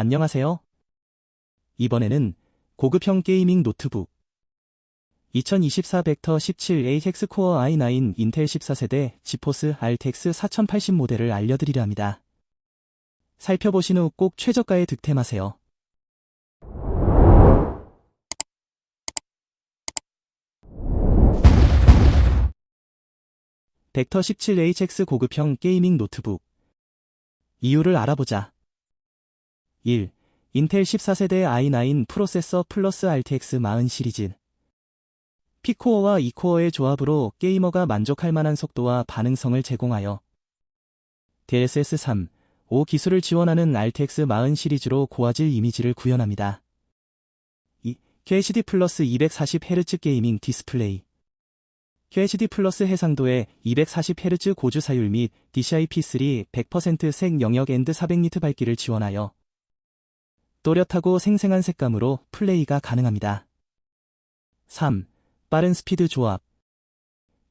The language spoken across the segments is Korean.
안녕하세요. 이번에는 고급형 게이밍 노트북 2024 벡터 17A 헥스코어 i9 인텔 14세대 지포스 RTX 4080 모델을 알려드리려 합니다. 살펴보신 후 꼭 최저가에 득템하세요. 벡터 17HX 고급형 게이밍 노트북 이유를 알아보자. 1. 인텔 14세대 i9 프로세서 플러스 RTX 40 시리즈 P코어와 E코어의 조합으로 게이머가 만족할 만한 속도와 반응성을 제공하여 DLSS 3, 5 기술을 지원하는 RTX 40 시리즈로 고화질 이미지를 구현합니다. 2. QHD 플러스 240Hz 게이밍 디스플레이 QHD 플러스 해상도의 240Hz 고주 사율 및 DCI-P3 100%색 영역 앤드 400니트 밝기를 지원하여 또렷하고 생생한 색감으로 플레이가 가능합니다. 3. 빠른 스피드 조합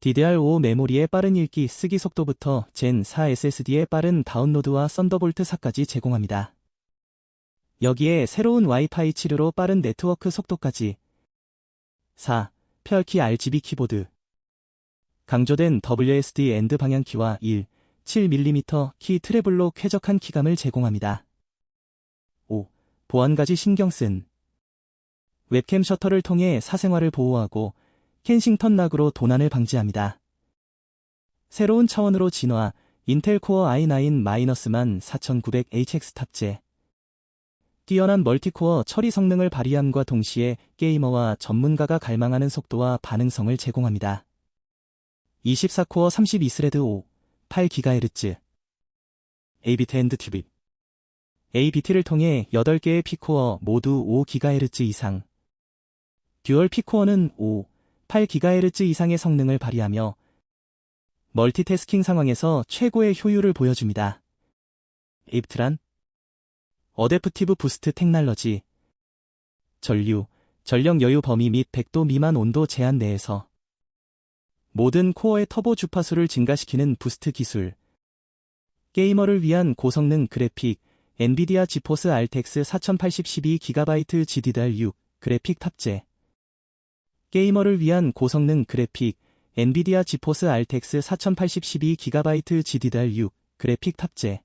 DDR5 메모리의 빠른 읽기 쓰기 속도부터 젠4 SSD의 빠른 다운로드와 썬더볼트 4까지 제공합니다. 여기에 새로운 와이파이 7로 빠른 네트워크 속도까지 4. 펼키 RGB 키보드 강조된 WSD 엔드 방향키와 1, 7mm 키 트래블로 쾌적한 키감을 제공합니다. 5. 보안까지 신경 쓴 웹캠 셔터를 통해 사생활을 보호하고 켄싱턴 락으로 도난을 방지합니다. 새로운 차원으로 진화 인텔 코어 i9-만 4900HX 탑재 뛰어난 멀티코어 처리 성능을 발휘함과 동시에 게이머와 전문가가 갈망하는 속도와 반응성을 제공합니다. 24코어 32스레드 5, 8GHz ABT 엔드 튜브 ABT를 통해 8개의 P코어 모두 5GHz 이상 듀얼 P코어는 5, 8GHz 이상의 성능을 발휘하며 멀티태스킹 상황에서 최고의 효율을 보여줍니다. ABT란 어댑티브 부스트 테크놀로지 전류, 전력 여유 범위 및 100도 미만 온도 제한 내에서 모든 코어의 터보 주파수를 증가시키는 부스트 기술. 게이머를 위한 고성능 그래픽, 엔비디아 지포스 RTX 4080 12GB GDDR6 그래픽 탑재. 게이머를 위한 고성능 그래픽, 엔비디아 지포스 RTX 4080 12GB GDDR6 그래픽 탑재.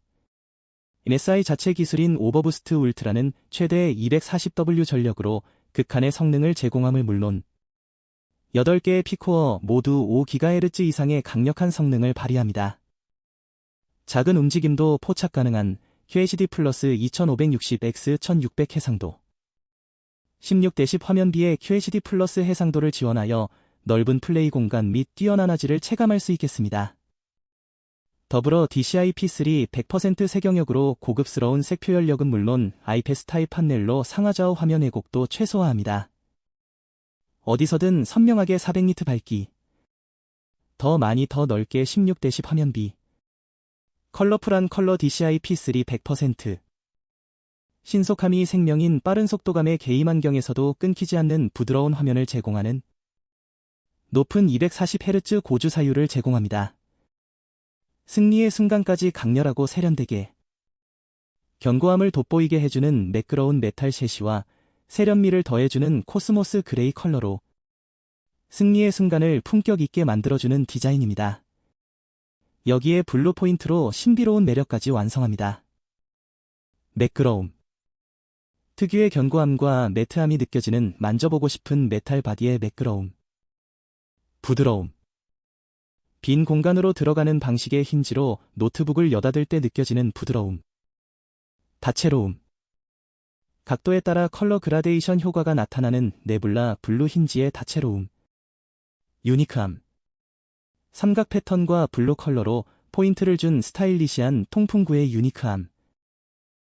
MSI 자체 기술인 오버부스트 울트라는 최대 240W 전력으로 극한의 성능을 제공함을 물론 8개의 P코어 모두 5GHz 이상의 강력한 성능을 발휘합니다. 작은 움직임도 포착 가능한 QHD 플러스 2560X 1600 해상도 16대10 화면비의 QHD 플러스 해상도를 지원하여 넓은 플레이 공간 및 뛰어난 화질을 체감할 수 있겠습니다. 더불어 DCI-P3 100% 색영역으로 고급스러운 색 표현력은 물론 IPS 타입 판넬로 상하좌우 화면 왜곡도 최소화합니다. 어디서든 선명하게 400니트 밝기. 더 많이 더 넓게 16대10 화면비. 컬러풀한 컬러 DCI P3 100%. 신속함이 생명인 빠른 속도감의 게임 환경에서도 끊기지 않는 부드러운 화면을 제공하는 높은 240Hz 고주 사율을 제공합니다. 승리의 순간까지 강렬하고 세련되게 견고함을 돋보이게 해주는 매끄러운 메탈 셰시와 세련미를 더해주는 코스모스 그레이 컬러로 승리의 순간을 품격 있게 만들어주는 디자인입니다. 여기에 블루 포인트로 신비로운 매력까지 완성합니다. 매끄러움 특유의 견고함과 매트함이 느껴지는 만져보고 싶은 메탈 바디의 매끄러움 부드러움 빈 공간으로 들어가는 방식의 힌지로 노트북을 여닫을 때 느껴지는 부드러움 다채로움 각도에 따라 컬러 그라데이션 효과가 나타나는 네블라 블루 힌지의 다채로움. 유니크함. 삼각 패턴과 블루 컬러로 포인트를 준 스타일리시한 통풍구의 유니크함.